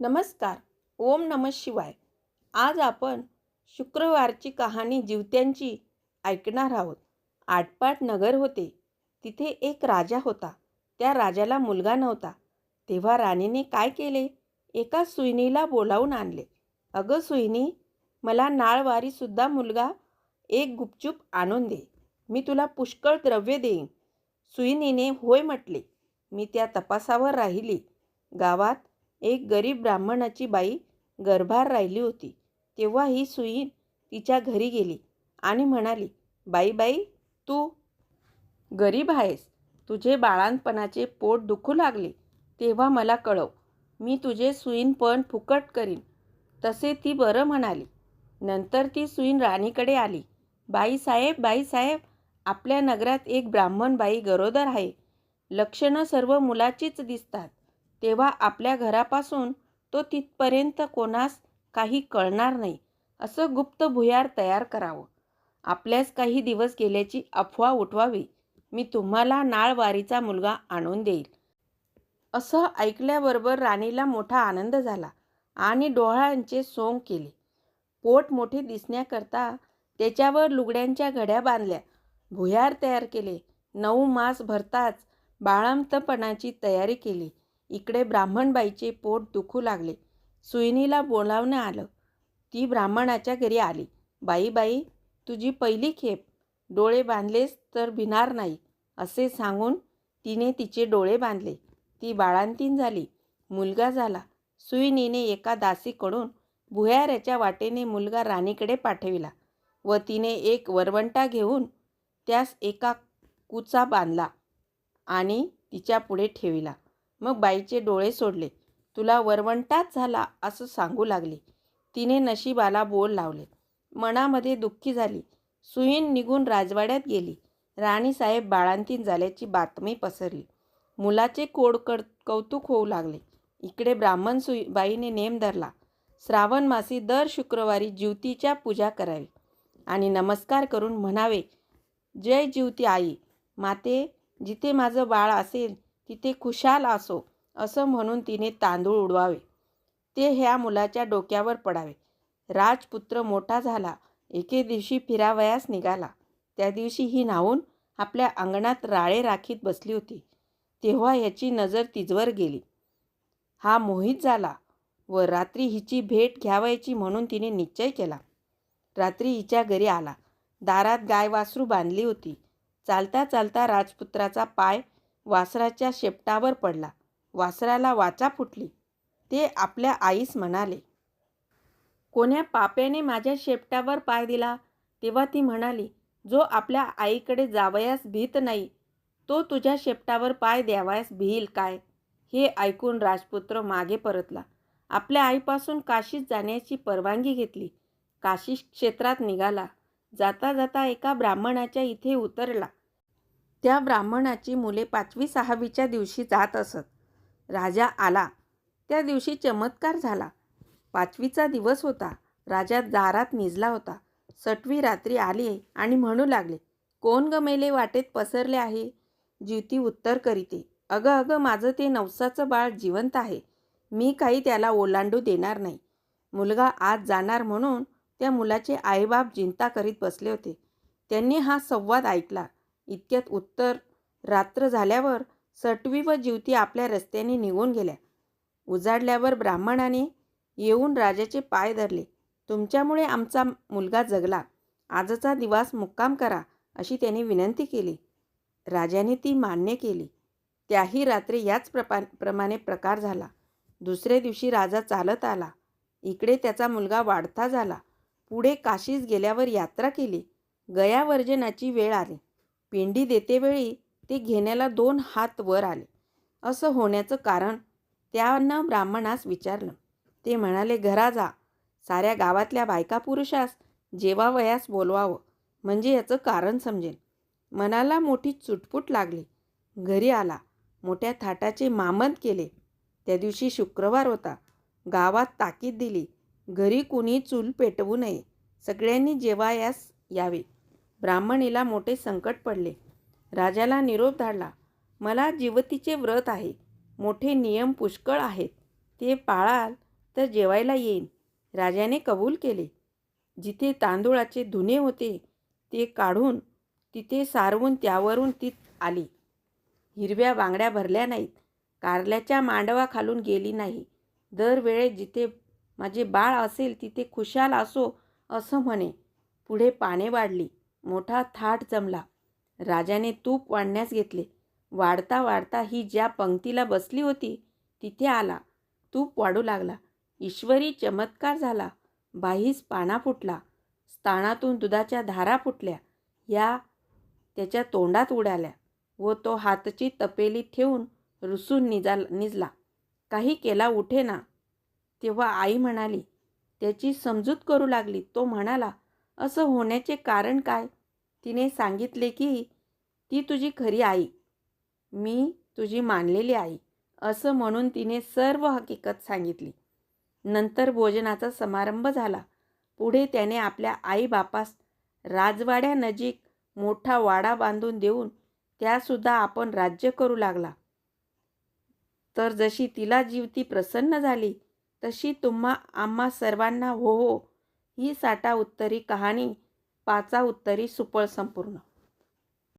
नमस्कार. ओम नम शिवाय. आज आपण शुक्रवारची कहाणी जीवत्यांची ऐकणार आहोत. आटपाट नगर होते. तिथे एक राजा होता. त्या राजाला मुलगा नव्हता. तेव्हा राणीने काय केले? एका सुईणीला बोलावून आणले. अगं सुईणी मला नाळवारीसुद्धा मुलगा एक गुपचूप आणून दे. मी तुला पुष्कळ द्रव्य देईन. सुईणीने होय म्हटले. मी त्या तपासावर राहिली. गावात एक गरीब ब्राह्मणाची बाई गर्भार राहिली होती. तेव्हा ही सुईण तिच्या घरी गेली आणि म्हणाली बाई बाई तू गरीब आहेस. तुझे बाळांपणाचे पोट दुखू लागले. तेव्हा मला कळव. मी तुझे सुईनपण फुकट करीन. तसे ती बरं म्हणाली. नंतर ती सुईन राणीकडे आली. बाईसाहेब बाईसाहेब आपल्या नगरात एक ब्राह्मण बाई गरोदर आहे. लक्षणं सर्व मुलाचीच दिसतात. तेव्हा आपल्या घरापासून तो तिथपर्यंत कोणास काही कळणार नाही असं गुप्त भुयार तयार करावं. आपल्यास काही दिवस गेल्याची अफवा उठवावी. मी तुम्हाला नाळवारीचा मुलगा आणून देईल. असं ऐकल्याबरोबर राणीला मोठा आनंद झाला आणि डोळ्यांचे सोंग केले. पोट मोठे दिसण्याकरता त्याच्यावर लुगड्यांच्या घड्या बांधल्या. भुयार तयार केले. नऊ मास भरताच बाळंतपणाची तयारी केली. इकडे ब्राह्मणबाईचे पोट दुखू लागले. सुईनीला बोलावणं आलं. ती ब्राह्मणाच्या घरी आली. बाई बाई तुझी पहिली खेप. डोळे बांधलेस तर भिणार नाही असे सांगून तिने तिचे डोळे बांधले. ती बाळांतीन झाली. मुलगा झाला. सुईनीने एका दासीकडून भुयाऱ्याच्या वाटेने मुलगा राणीकडे पाठविला व तिने एक वरवंटा घेऊन त्यास एका कुचा बांधला आणि तिच्या पुढे ठेविला. मग बाईचे डोळे सोडले. तुला वरवंटाच झाला असं सांगू लागले. तिने नशिबाला बोल लावले. मनामध्ये दुःखी झाली. सुईन निघून राजवाड्यात गेली. राणीसाहेब बाळांतीन झाल्याची बातमी पसरली. मुलाचे कोड कड कौतुक होऊ लागले. इकडे ब्राह्मण सुई बाईने नेम धरला. श्रावण मासी दर शुक्रवारी ज्युतीच्या पूजा करावी. आणि नमस्कार करून म्हणावे जय ज्युती आई. माते जिथे माझं बाळ असेल तिथे खुशाल असो असं म्हणून तिने तांदूळ उडवावे. ते ह्या मुलाच्या डोक्यावर पडावे. राजपुत्र मोठा झाला. एके दिवशी फिरावयास निघाला. त्या दिवशी ही न्हावून आपल्या अंगणात राळे राखीत बसली होती. तेव्हा ह्याची नजर तिजवर गेली. हा मोहित झाला व रात्री हिची भेट घ्यावायची म्हणून तिने निश्चय केला. रात्री हिच्या घरी आला. दारात गाय वासरू बांधली होती. चालता चालता राजपुत्राचा पाय वासराच्या शेपटावर पडला. वासराला वाचा फुटली. ते आपल्या आईस म्हणाले कोण्या पाप्याने माझ्या शेपटावर पाय दिला? तेव्हा ती म्हणाली जो आपल्या आईकडे जावयास भीत नाही तो तुझ्या शेपटावर पाय द्यावयास भिईल काय? हे ऐकून राजपुत्र मागे परतला. आपल्या आईपासून काशीत जाण्याची परवानगी घेतली. काशी क्षेत्रात निघाला. जाता जाता एका ब्राह्मणाच्या इथे उतरला. त्या ब्राह्मणाची मुले पाचवी सहावीच्या दिवशी जात असत. राजा आला. त्या दिवशी चमत्कार झाला. पाचवीचा दिवस होता. राजा दारात निजला होता. सटवी रात्री आली आणि म्हणू लागले कोण गमेले वाटेत पसरले आहे? ज्युती उत्तर करीते अगं अगं माझं ते नवसाचं बाळ जिवंत आहे. मी काही त्याला ओलांडू देणार नाही. मुलगा आज जाणार म्हणून त्या मुलाचे आईबाप चिंता करीत बसले होते. त्यांनी हा संवाद ऐकला. इतक्यात उत्तर रात्र झाल्यावर सटवी व जीवती आपल्या रस्त्याने निघून गेल्या. उजाडल्यावर ब्राह्मणाने येऊन राजाचे पाय धरले. तुमच्यामुळे आमचा मुलगा जगला. आजचा दिवस मुक्काम करा अशी त्याने विनंती केली. राजाने ती मान्य केली. त्याही रात्री याच प्रपा प्रमाणे प्रकार झाला. दुसऱ्या दिवशी राजा चालत आला. इकडे त्याचा मुलगा वाढता झाला. पुढे काशीस गेल्यावर यात्रा केली. गयावर्जनाची वेळ आली. पिंडी देतेवेळी ते घेण्याला दोन हात वर आले. असं होण्याचं कारण त्यानं ब्राह्मणास विचारलं. ते म्हणाले घरा जा. साऱ्या गावातल्या बायका पुरुषास जेवावयास बोलवावं. म्हणजे याचं कारण समजेल. मनाला मोठी चुटपुट लागली. घरी आला. मोठ्या थाटाचे मामत केले. त्या दिवशी शुक्रवार होता. गावात ताकीद दिली. घरी कुणी चूल पेटवू नये. सगळ्यांनी जेवायास यावे. ब्राह्मणीला मोठे संकट पडले. राजाला निरोप धाडला मला जीवतीचे व्रत आहे मोठे नियम पुष्कळ आहेत ते पाळाल तर जेवायला येईन. राजाने कबूल केले. जिथे तांदूळाचे धुणे होते ते काढून तिथे सारवून त्यावरून ती आली. हिरव्या बांगड्या भरल्या नाहीत कारल्याच्या मांडवा खालून गेली नाही. दरवेळेस जिथे माझे बाळ असेल तिथे खुशाल असो असं म्हणे. पुढे पाने वाढली. मोठा थाट जमला. राजाने तूप वाढण्यास घेतले. वाढता वाढता ही ज्या पंक्तीला बसली होती तिथे आला. तूप वाढू लागला. ईश्वरी चमत्कार झाला. बाहीस पाना फुटला. स्थानातून दुधाच्या धारा फुटल्या. या त्याच्या तोंडात उडाल्या व तो हातची तपेली ठेवून रुसून निजा निजला. काही केला उठे ना. तेव्हा आई म्हणाली त्याची समजूत करू लागली. तो म्हणाला असं होण्याचे कारण काय? तिने सांगितले की ती तुझी खरी आई. मी तुझी मानलेली आई. असं म्हणून तिने सर्व हकीकत सांगितली. नंतर भोजनाचा समारंभ झाला. पुढे त्याने आपल्या आईबापास राजवाड्यानजीक मोठा वाडा बांधून देऊन त्यासुद्धा आपण राज्य करू लागला. तर जशी तिला जीवती प्रसन्न झाली तशी तुम्हा आम्हा सर्वांना हो हो ही साठा उत्तरी कहाणी पाचा उत्तरी सुपळ संपूर्ण.